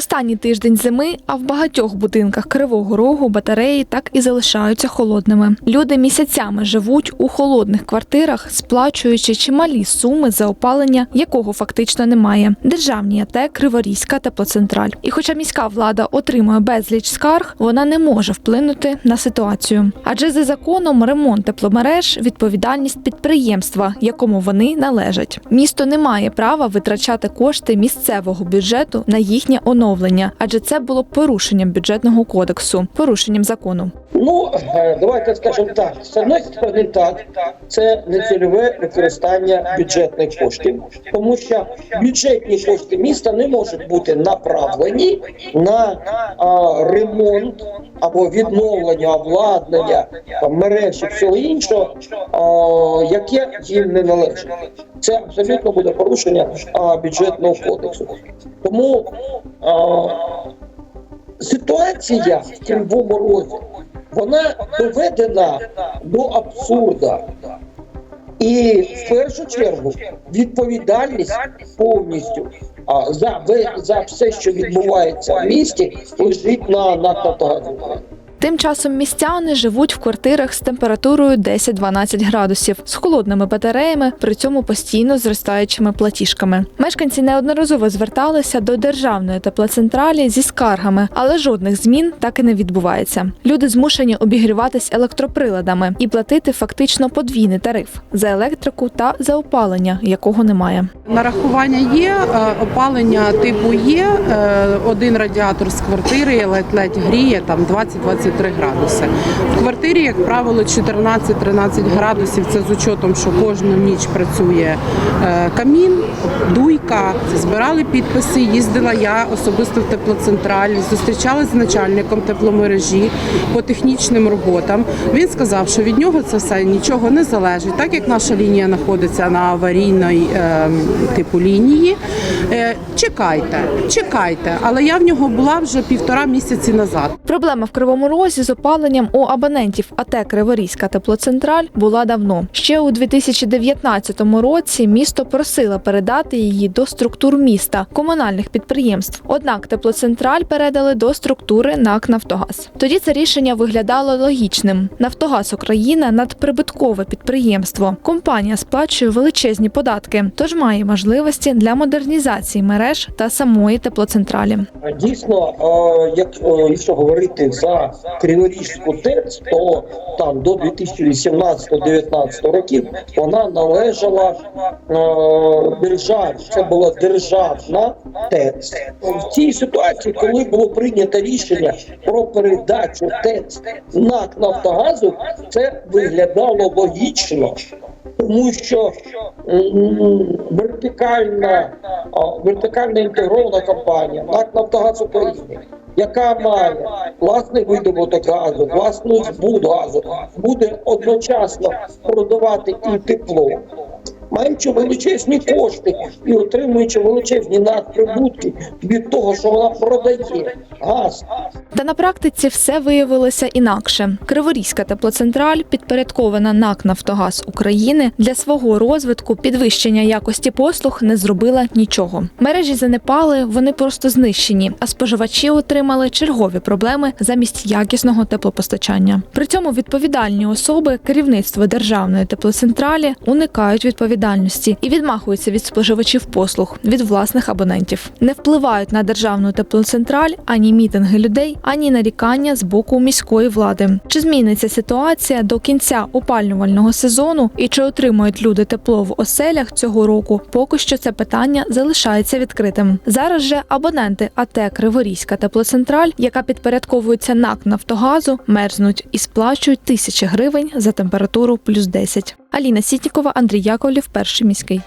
Останній тиждень зими, а в багатьох будинках Кривого Рогу батареї так і залишаються холодними. Люди місяцями живуть у холодних квартирах, сплачуючи чималі суми за опалення, якого фактично немає. Державні АТ Криворізька теплоцентраль. І хоча міська влада отримує безліч скарг, вона не може вплинути на ситуацію. Адже за законом ремонт тепломереж відповідальність підприємства, якому вони належать. Місто не має права витрачати кошти місцевого бюджету на їхнє оновлення, адже це було порушенням бюджетного кодексу, порушенням закону. Ну, е, давайте скажемо так. З одної сторони, так, це нецільове використання бюджетних коштів, тому що бюджетні кошти міста не можуть бути направлені на а, ремонт або відновлення обладнання, там, мереж і всього іншого, а, яке їм не належить. Це абсолютно буде порушення а, бюджетного кодексу. Тому ситуація в Кривому Розі вона доведена до абсурда. І в першу чергу відповідальність повністю а, за, за все, що відбувається в місті, лежить на, на Нафтогазі. Тим часом містяни живуть в квартирах з температурою 10-12 градусів, з холодними батареями, при цьому постійно зростаючими платіжками. Мешканці неодноразово зверталися до державної теплоцентралі зі скаргами, але жодних змін так і не відбувається. Люди змушені обігріватись електроприладами і платити фактично подвійний тариф за електрику та за опалення, якого немає. Нарахування є, е, опалення типу є. е, Один радіатор з квартири ледь-ледь гріє там 20-23 градуси. В квартирі, як правило, 14-13 градусів. Це з учетом, що кожну ніч працює е, камін, дуйка. Збирали підписи. Їздила я особисто в теплоцентраль, зустрічалася з начальником тепломережі по технічним роботам. Він сказав, що від нього це все нічого не залежить, так як наша лінія знаходиться на аварійної е, типу лінії. Е, чекайте, чекайте. Але я в нього була вже півтора місяці назад. Проблема в Кривому Розі з опаленням у абонентів АТ Криворізька теплоцентраль була давно. Ще у 2019 році місто просило передати її до структур міста комунальних підприємств. Однак теплоцентраль передали до структури НАК Нафтогаз. Тоді це рішення виглядало логічним. Нафтогаз Україна надприбуткове підприємство. Компанія сплачує величезні податки, тож має можливості для модернізації мереж та самої теплоцентралі. Дійсно, як якщо говорити за Криворізьку ТЕЦ, то там до 2018-2019 років вона належала е, державі. Це була державна ТЕЦ. В цій ситуації, коли було прийнято рішення про передачу ТЕЦ НАК Нафтогазу, це виглядало логічно. Тому що вертикальна, вертикальна інтегрована компанія НАК Нафтогаз України, яка має власний видобуток газу, власний збут газу, буде одночасно продавати і тепло. Маючи величезні кошти і отримуючи величезні надприбутки від того, що вона продає газ Та на практиці все виявилося інакше. Криворізька теплоцентраль, підпорядкована НАК Нафтогаз України, для свого розвитку підвищення якості послуг не зробила нічого. Мережі занепали, вони просто знищені, а споживачі отримали чергові проблеми замість якісного теплопостачання. При цьому відповідальні особи, керівництво державної теплоцентралі уникають відповідальності і відмахуються від споживачів послуг від власних абонентів. Не впливають на державну теплоцентраль ані мітинги людей, ані нарікання з боку міської влади. Чи зміниться ситуація до кінця опалювального сезону і чи отримують люди тепло в оселях цього року? Поки що це питання залишається відкритим. Зараз же абоненти АТ Криворізька теплоцентраль, яка підпорядковується НАК Нафтогазу, мерзнуть і сплачують тисячі гривень за температуру плюс 10. Аліна Сітнікова, Андрій Яковлів, перший міський.